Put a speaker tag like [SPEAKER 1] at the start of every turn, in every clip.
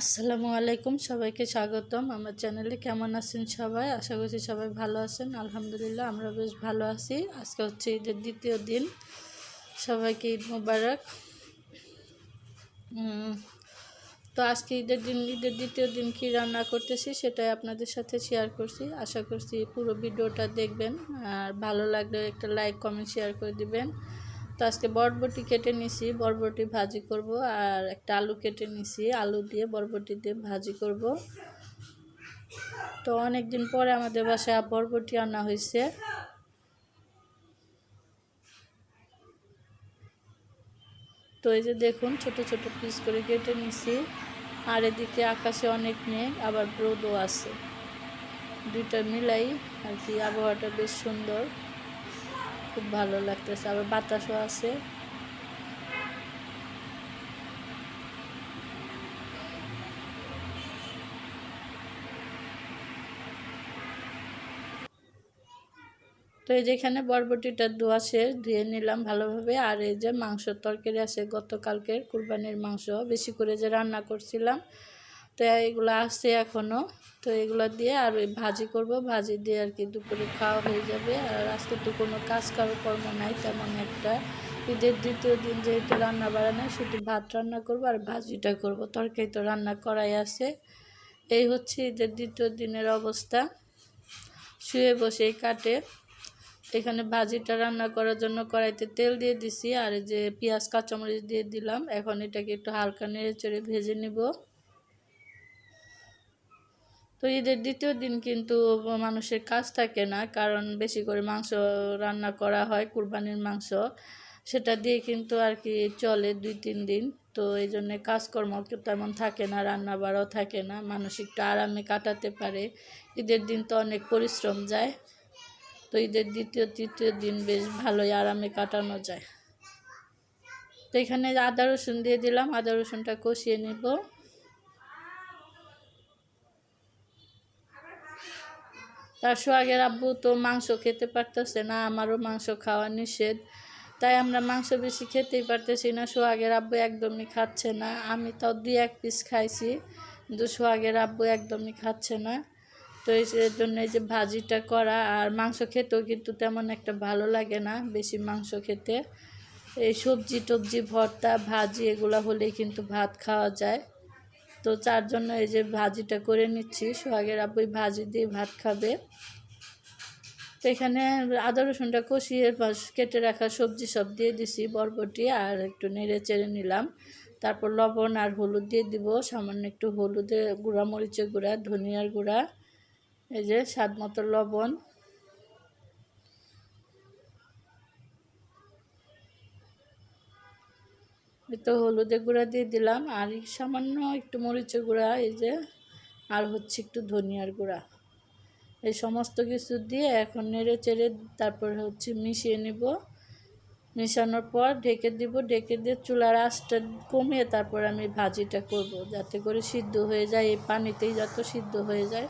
[SPEAKER 1] আসসালামু আলাইকুম, সবাইকে স্বাগতম। আমার চ্যানেলে কেমন আছেন সবাই? আশা করছি সবাই ভালো আছেন। আলহামদুলিল্লাহ, আমরা বেশ ভালো আছি। আজকে হচ্ছে ঈদের দ্বিতীয় দিন। সবাইকে ঈদ মুবারক। তো আজকে ঈদের দিন, ঈদের দ্বিতীয় দিন কি রান্না করতেছি সেটাই আপনাদের সাথে শেয়ার করছি। আশা করছি পুরো ভিডিওটা দেখবেন। আর ভালো লাগলে একটা লাইক কমেন্ট শেয়ার করে দিবেন। তো আজকে বরবটি কেটে নিছি, বরবটি ভাজি করব আর একটা আলু কেটে নিছি, আলু দিয়ে বরবটি দিয়ে ভাজি করব। তো অনেক দিন পরে আমাদের বাসায় বরবটি আনা হয়েছে। তো এই যে দেখুন, ছোট ছোট পিস করে কেটে নিছি। আর এদিকে আকাশে অনেক মেঘ, আবার রোদও আছে। দুইটা মিলাই আর কি, আবহাওয়াটা বেশ সুন্দর। খুব ভালো লাগতেছে, আবার বাতাসও আছে। তো এই যেখানে বরবটিটা ধোয়া শেষ, ধুয়ে নিলাম ভালোভাবে। আর এই যে মাংস তরকারি আছে, গতকালকের কুরবানির মাংস। বেশি করে যে রান্না করছিলাম তো এগুলো আছে এখনও তো এগুলো দিয়ে আর ভাজি করব। ভাজি দিয়ে আর কি দুপুরে খাওয়া হয়ে যাবে। আর আজকে তো কোনো কাজ কর্ম নাই তেমন একটা। ঈদের দ্বিতীয় দিন যেহেতু রান্না বাড়া নাই শুধু ভাত রান্না করব আর ভাজিটা করব। তরকারি তো রান্না করাই আছে। এই হচ্ছে ঈদের দ্বিতীয় দিনের অবস্থা। শুয়ে বসেই কাটে। এখানে ভাজিটা রান্না করার জন্য কড়াইতে তেল দিয়ে দিছি। আর যে পেঁয়াজ, কাঁচামরিচ দিয়ে দিলাম। এখন এটাকে একটু হালকা নেড়ে চড়ে ভেজে নিব। তো ঈদের দ্বিতীয় দিন কিন্তু মানুষের কাজ থাকে না, কারণ বেশি করে মাংস রান্না করা হয়, কুরবানির মাংস। সেটা দিয়ে কিন্তু আর কি চলে দুই, তিন দিন। তো এই জন্যে কাজকর্ম তেমন থাকে না রান্না বাড়াও থাকে না, মানুষ একটু আরামে কাটাতে পারে। ঈদের দিন তো অনেক পরিশ্রম যায়। তো ঈদের দ্বিতীয়, তৃতীয় দিন বেশ ভালোই আরামে কাটানো যায়। তো এখানে আদা রসুন দিয়ে দিলাম, আদা রসুনটা কষিয়ে নিব। তার সোহাগের আব্বু তো মাংস খেতে পারতেছে না, আমারও মাংস খাওয়া নিষেধ। তাই আমরা মাংস বেশি খেতেই পারতেছি না, সোহাগের আব্বু একদমই খাচ্ছে না। আমি তাও দুই এক পিস খাইছি, কিন্তু সোহাগের আব্বু একদমই খাচ্ছে না। তো এই জন্য এই যে ভাজিটা করা আর মাংস খেতেও কিন্তু তেমন একটা ভালো লাগে না, বেশি মাংস খেতে। এই সবজি টবজি ভর্তা, ভাজি, এগুলো হলেই কিন্তু ভাত খাওয়া যায়। তো চার জন্য এই যে ভাজিটা করে নিচ্ছি। সোহাগের আব্বুই ভাজি দিয়ে ভাত খাবে। তো এখানে আদা রসুনটা কষিয়ে কেটে রাখা সবজি সব দিয়ে দিছি, বরবটি আর একটু নেড়ে চেড়ে নিলাম। তারপর লবণ আর হলুদ দিয়ে দিব, সামান্য একটু হলুদের গুঁড়া, মরিচের গুঁড়া, ধনিয়ার গুঁড়া, এই যে স্বাদ মতো লবণ। তো হলুদের গুঁড়া দিয়ে দিলাম, আর সামান্য একটু মরিচের গুঁড়া, এই যে, আর হচ্ছে একটু ধনিয়ার গুঁড়া। এই সমস্ত কিছু দিয়ে এখন নেড়ে চেড়ে তারপর হচ্ছে মিশিয়ে নিব। মেশানোর পর ঢেকে দিব, ঢেকে দিয়ে চুলার আঁচটা কমিয়ে তারপর আমি ভাজিটা করব, যাতে করে সিদ্ধ হয়ে যায়, এই পানিতেই যত সিদ্ধ হয়ে যায়।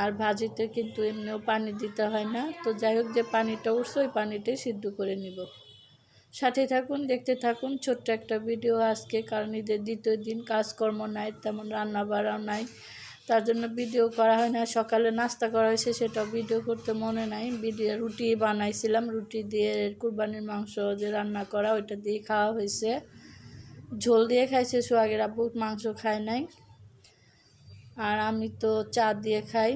[SPEAKER 1] আর ভাজিতে কিন্তু এমনিও পানি দিতে হয় না, তো যাই হোক যে পানিটা উঠছে, ওই পানিটাই সিদ্ধ করে নিব। সাথে থাকুন, দেখতে থাকুন। ছোট্ট একটা ভিডিও আজকে, কারণ ঈদের দ্বিতীয় দিন, কাজকর্ম নাই, তেমন রান্না বাড়াও নাই। তার জন্য ভিডিও করা হয় না, সকালে নাস্তা করা হয়েছে, সেটাও ভিডিও করতে মনে নাই। ভিডিও রুটি বানাইছিলাম, রুটি দিয়ে কুরবানির মাংস যে রান্না করা, ওইটা দিয়ে খাওয়া হয়েছে। ঝোল দিয়ে খাইছে, সোহাগের আব্বু মাংস খায় নাই। আর আমি তো চা দিয়ে খাই।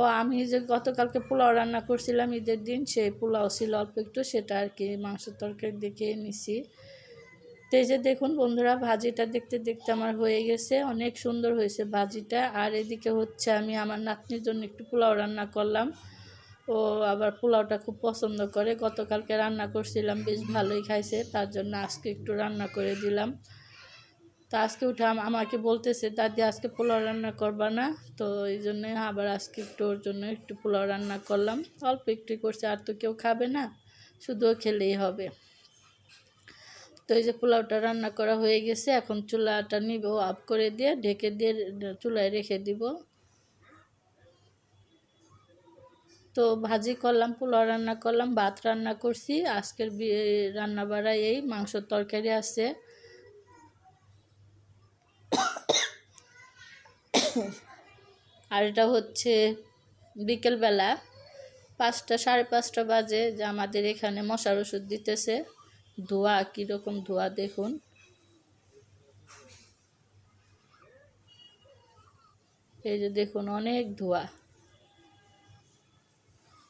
[SPEAKER 1] ও আমি যে গতকালকে পোলাও রান্না করছিলাম ঈদের দিন, সেই পোলাও ছিল অল্প একটু, সেটা আর কি মাংস তরকারি দেখে নিছি। তো যে দেখুন বন্ধুরা, ভাজিটা দেখতে দেখতে আমার হয়ে গেছে, অনেক সুন্দর হয়েছে ভাজিটা। আর এদিকে হচ্ছে আমি আমার নাতনির জন্য একটু পোলাও রান্না করলাম। ও আবার পোলাওটা খুব পছন্দ করে। গতকালকে রান্না করছিলাম, বেশ ভালোই খাইছে, তার জন্য আজকে একটু রান্না করে দিলাম। তা আজকে উঠে আমাকে বলতেছে, দাদি, আজকে পোলাও রান্না করবা না? তো এই জন্যে আবার আজকে একটু ওর জন্য একটু পোলাও রান্না করলাম। অল্প একটু করছে, আর তো কেউ খাবে না, শুধু খেলেই হবে। তো এই যে পোলাওটা রান্না করা হয়ে গেছে, এখন চুলাটা নিব, অফ করে দিয়ে ঢেকে দিয়ে চুলায় রেখে দিব। তো ভাজি করলাম, পোলাও রান্না করলাম, ভাত রান্না করছি, আজকের রান্না বাড়া এই মাংসর তরকারি আছে। আর এটা হচ্ছে বিকেলবেলা পাঁচটা, সাড়ে পাঁচটা বাজে যে আমাদের এখানে মশার ওষুধ দিতেছে। ধোয়া, কীরকম ধোয়া দেখুন। এই যে দেখুন, অনেক ধোয়া।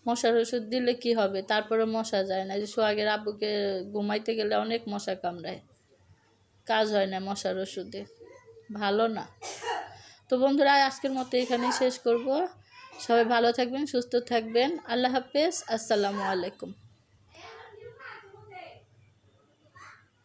[SPEAKER 1] মশার ওষুধ দিলে কি হবে? তারপরে মশা যায় না। যে সোহাগের আব্বুকে ঘুমাইতে গেলে অনেক মশা কামড়ায়। কাজ হয় না মশার ওষুধে। ভালো না। তো বন্ধুরা, আজকের মতো এখানেই শেষ করব। সবাই ভালো থাকবেন, সুস্থ থাকবেন। আল্লাহ হাফেজ। আসসালামু আলাইকুম।